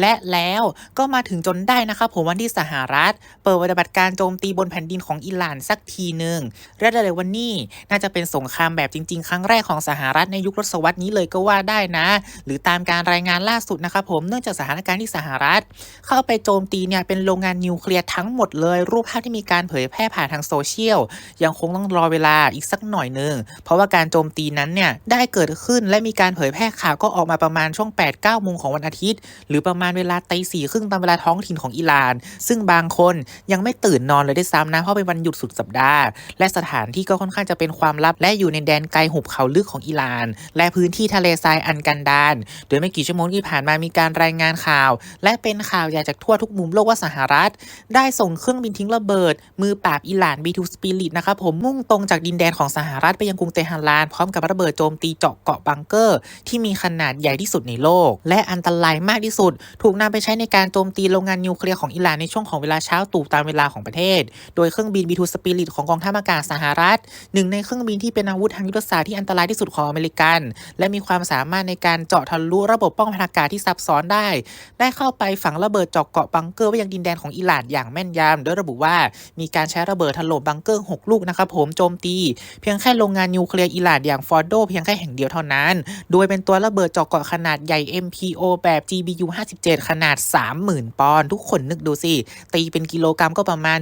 และแล้วก็มาถึงจนได้นะครับผมวันที่สหรัฐ เปิดปฏิบัติการโจมตีบนแผ่นดินของอิหร่านสักทีหนึ่งเรียกได้เลยว่านี่น่าจะเป็นสงครามแบบจริง ๆ ครั้งแรกของสหรัฐในยุคทศวรรษนี้เลยก็ว่าได้นะ หรือตามการรายงานล่าสุดนะครับผมเนื่องจากสถานการณ์ที่สหรัฐ เข้าไปโจมตีเนี่ยเป็นโรงงานนิวเคลียร์ทั้งหมดเลย รูปภาพที่มีการเผยแพร่ผ่านทางโซเชียลยังคงต้องรอเวลาอีกสักหน่อยหนึ่งเพราะว่าการโจมตีนั้นเนี่ยได้เกิดขึ้นและมีการเผยแพร่ข่าวก็ออกมาประมาณช่วง8-9โมงของวันอาทิตย์ หรือประมาณเวลาตีสี่ครึ่งตามเวลาท้องถิ่นของอิหร่าน ซึ่งบางคนยังไม่ตื่นนอนเลยด้วยซ้ำนะ เพราะเป็นวันหยุดสุดสัปดาห์ และสถานที่ก็ค่อนข้างจะเป็นความลับ และอยู่ในแดนไกลหุบเขาลึกของอิหร่าน และพื้นที่ทะเลทรายอันกันดารโดยไม่กี่ชั่วโมงที่ผ่านมามีการรายงานข่าว และเป็นข่าวใหญ่จากทั่วทุกมุมโลกว่าสหรัฐ ได้ส่งเครื่องบินทิ้งระเบิด มือปราบอิหร่าน B2 Spirit นะครับผมมุ่งตรงจากดินแดนของสหรัฐไปยังกรุงเตหะรานพร้อมกับระเบิดโจมตีเจาะเกาะบังเกอร์ ที่มีขนาดใหญ่ที่สุดในโลก และอันตรายมากที่สุดถูกนำไปใช้ในการโจมตีโรงงานนิวเคลียร์ของอิหร่านในช่วงของเวลาเช้าตู่ตามเวลาของประเทศ โดยเครื่องบิน B2 Spirit ของกองทัพอากาศสหรัฐ หนึ่งในเครื่องบินที่เป็นอาวุธทางยุทธศาสตร์ที่อันตรายที่สุดของอเมริกัน และมีความสามารถในการเจาะทะลุระบบป้องกันอากาศที่ซับซ้อนได้ ได้เข้าไปฝังระเบิดเจาะเกาะบังเกอร์ไว้ยังดินแดนของอิหร่านอย่างแม่นยำโดยระบุว่ามีการใช้ระเบิดถล่มบังเกอร์ 6 ลูกนะครับผมโจมตี เพียงแค่โรงงานนิวเคลียร์อิหร่านอย่างฟอร์โดเพียงแค่แห่งเดียวเท่านั้น โดยเป็นตัวระเบิดเจาะเกาะขนาดใหญ่ MPO แบบ GBU 57 7 ขนาด 30,000 ปอนด์ทุกคนนึกดูสิ ตีเป็นกิโลกรัมก็ประมาณ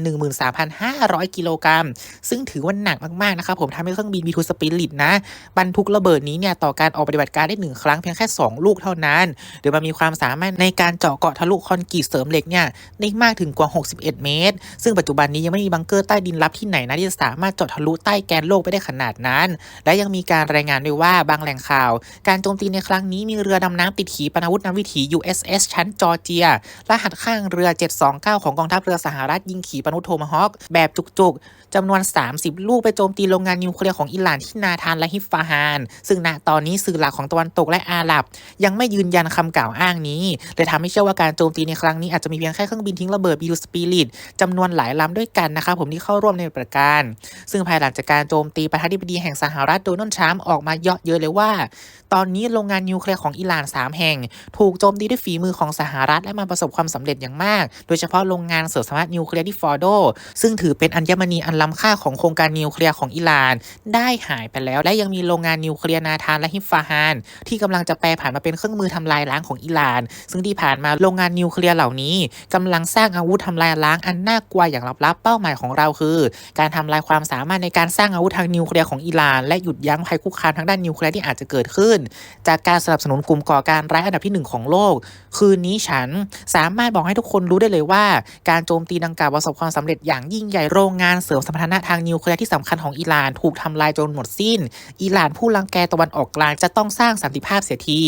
13,500 กิโลกรัม ซึ่งถือว่าหนักมาก ๆ นะครับ ผมทำให้เครื่องบิน B2 Spirit นะ บรรทุกระเบิดนี้เนี่ย ต่อการออกปฏิบัติการได้หนึ่งครั้งเพียงแค่ 2 ลูกเท่านั้นโดยมันมีความสามารถในการเจาะเกาะทะลุคอนกรีตเสริมเหล็กเนี่ยได้มากถึงกว่า 61 เมตร ซึ่งปัจจุบันนี้ยังไม่มีบังเกอร์ใต้ดินลับที่ไหนนะที่จะสามารถเจาะทะลุใต้แกนโลกไปได้ขนาดนั้น และยังมีการรายงานด้วยว่าบางแหล่งข่าว การโจมตีในครั้งนี้มีเรือดำน้ำติดขีปนาวุธนำวิถี USS ชั้นจอร์เจีย รหัสข้างเรือ 729 ของกองทัพเรือสหรัฐยิงขีปนาวุธโทมาฮอคแบบจุกๆจำนวน 30 ลูกไปโจมตีโรงงานนิวเคลียร์ของอิหร่านที่นาธานและฮิฟฟาฮาน ซึ่งณตอนนี้สื่อหลักของตะวันตกและอาหรับ ยังไม่ยืนยันคำกล่าวอ้างนี้เลยทำให้เชื่อว่าการโจมตีในครั้งนี้อาจจะมีเพียงแค่เครื่องบินทิ้งระเบิด B2 Spirit จำนวนหลายลำด้วยกันนะครับผมที่เข้าร่วมในปฏิการ ซึ่งภายหลังจากการโจมตีประธานาธิบดีแห่งสหรัฐโดนัลด์ทรัมป์ออกมาเยาะเยอะเลยว่า ตอนนี้โรงงานนิวเคลียร์ของอิหร่าน 3 แห่ง ถูกโจมตีด้วยฝีมือของสหรัฐและมันประสบความสำเร็จอย่างมาก โดยเฉพาะโรงงานเสริมสมรรถนิวเคลียร์ที่ฟอร์โด ซึ่งถือเป็นอัญมณีอันล้ำค่าของโครงการนิวเคลียร์ของอิหร่าน ได้หายไปแล้วและยังมีโรงงานนิวเคลียร์นาธานและฮิฟฟาฮาน ที่กำลังจะแปลผ่านมาเป็นเครื่องมือทำลายล้างของอิหร่าน ซึ่งที่ผ่านมาโรงงานนิวเคลียร์เหล่านี้กำลังสร้างอาวุธทำลายล้างอันน่ากลัวอย่างลับๆเป้าหมายของเราคือ การทำลายความสามารถในการสร้างอาวุธทางนิวเคลียร์ของอิหร่าน และหยุดยั้งภัยคุกคามทางด้านนิวเคลียร์ที่อาจจะเกิดขึ้น จากการสนับสนุนกลุ่มก่อการร้ายอันดับที่หนึ่งของโลก คืนนี้ฉันสามารถบอกให้ทุกคนรู้ได้เลยว่า การโจมตีดังกล่าวประสบความสำเร็จอย่างยิ่งใหญ่โรงงานเสริมสมรรถนะทางนิวเคลียร์ที่สำคัญของอิหร่านถูกทำลายจนหมดสิ้น อิหร่านผู้รังแกตะวันออกกลางจะต้องสร้างสันติภาพเสียที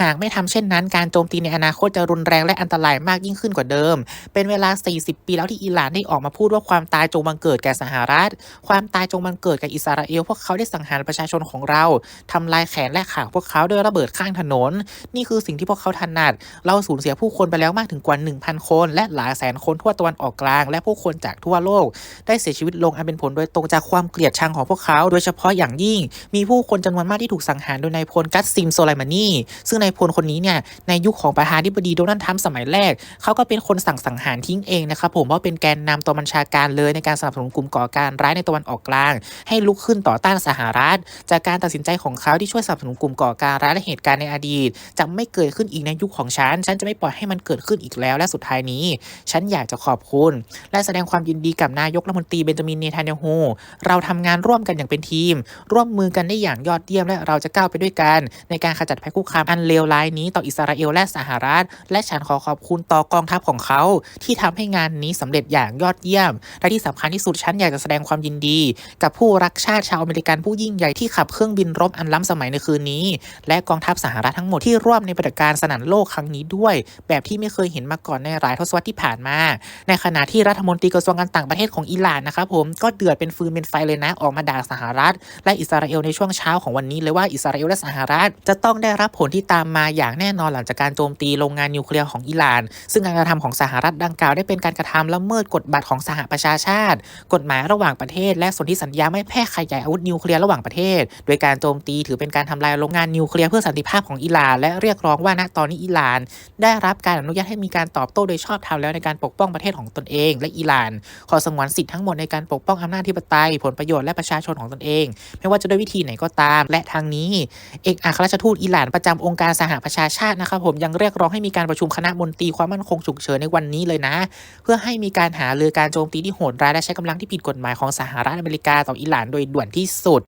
หากไม่ทำเช่นนั้น การโจมตีในอนาคตจะรุนแรงและอันตรายมากยิ่งขึ้นกว่าเดิม เป็นเวลา 40 ปีแล้วที่อิหร่านได้ออกมาพูดว่าความตายจงบังเกิดแก่สหรัฐ ความตายจงบังเกิดแก่อิสราเอล พวกเขาได้สังหารประชาชนของเราทำลายแขนและขาพวกเขาด้วยระเบิดข้างถนน นี่คือสิ่งที่พวกเขาถนัด เราสูญเสียผู้คนไปแล้วมากถึงกว่า 1,000 คน และหลายแสนคนทั่วตะวันออกกลาง และผู้คนจากทั่วโลก ได้เสียชีวิตลงอันเป็นผลโดยตรงจากความเกลียดชังของพวกเขา โดยเฉพาะอย่างยิ่ง มีผู้คนจำนวนมากที่ถูกสังหารโดยนายพลกัสซิมโซไลมานีซึ่งนายพลคนนี้เนี่ยในยุคของประธานาธิบดีโดนัลด์ทรัมป์สมัยแรก เขาก็เป็นคนสั่งสังหารทิ้งเองนะครับผมเพราะเป็นแกนนำตัวบัญชาการเลยในการสนับสนุนกลุ่มก่อการร้ายในตะวันออกกลาง ให้ลุกขึ้นต่อต้านสหรัฐ จากการตัดสินใจของเขาที่ช่วยสนับสนุนกลุ่มก่อการร้ายและเหตุการณ์ในอดีต จะไม่เกิดขึ้นอีกในยุคของฉันฉันจะไม่ปล่อยให้มันเกิดขึ้นอีกแล้ว และสุดท้ายนี้ ฉันอยากจะขอบคุณ และแสดงความยินดีกับนายกรัฐมนตรีเบนจามินเนทันยาฮูเราทำงานร่วมกันอย่างเป็นทีม ร่วมมือกันได้อย่างยอดเยี่ยมและเราจะก้าวไปด้วยกัน ในการขจัดภัยคุกคามอันเลวร้ายนี้ต่ออิสราเอลและสหรัฐ และฉันขอขอบคุณต่อกองทัพของเขา ที่ทำให้งานนี้สำเร็จอย่างยอดเยี่ยม และที่สำคัญที่สุดฉันอยากจะแสดงความยินดี กับผู้รักชาติชาวอเมริกันผู้ยิ่งใหญ่ที่ขับเครื่องบินรบอันล้ำสมัยในคืนนี้ และกองทัพสหรัฐทั้งหมดที่ร่วมในปฏิบัติการสนั่นโลกครั้งนี้ด้วยแบบที่ไม่เคยเห็นมาก่อนในหลายทศวรรษที่ผ่านมา ในขณะที่รัฐมนตรีกระทรวงการต่างประเทศของอิหร่านนะครับผผมก็เดือดเป็นฟืนเป็นไฟเลยนะออกมาด่าสหรัฐ และอิสราเอลในช่วงเช้าของวันนี้เลยว่าอิสราเอลและสหรัฐ จะต้องได้รับผลที่ตามมาอย่างแน่นอนหลังจากการโจมตีโรงงานนิวเคลียร์ของอิหร่าน ซึ่งการกระทำของสหรัฐดังกล่าวได้เป็นการกระทำละเมิดกฎบัตรของสหประชาชาติ กฎหมายระหว่างประเทศ และสนธิสัญญาไม่แพร่ขยายอาวุธนิวเคลียร์ระหว่างประเทศ โดยการโจมตีถือเป็นการทำลายโรงงานนิวเคลียร์เพื่อสันติภาพของอิหร่านและเรียกร้องว่าณตอนนี้อิหร่านได้รับการอนุญาตให้มีการตอบโต้โดยชอบธรรมแล้วในการปกป้องประเทศของตนเอง และอิหร่าน ขอสงวนสิทธิ์ทั้งหมดในการปกป้องอำนาจธิปไตย ผลประโยชน์และประชาชนของตนเอง ไม่ว่าจะด้วยวิธีไหนก็ตาม และทางนี้ เอกอัครราชทูตอิหร่านประจำองค์การสหประชาชาตินะครับผมยังเรียกร้องให้มีการประชุมคณะมนตรีความมั่นคงฉุกเฉินในวันนี้เลยนะ เพื่อให้มีการหาเรือการโจมตีที่โหดร้ายและใช้กำลังที่ผิดกฎหมายของสหรัฐอเมริกาต่ออิหร่านโดยด่วนที่สุด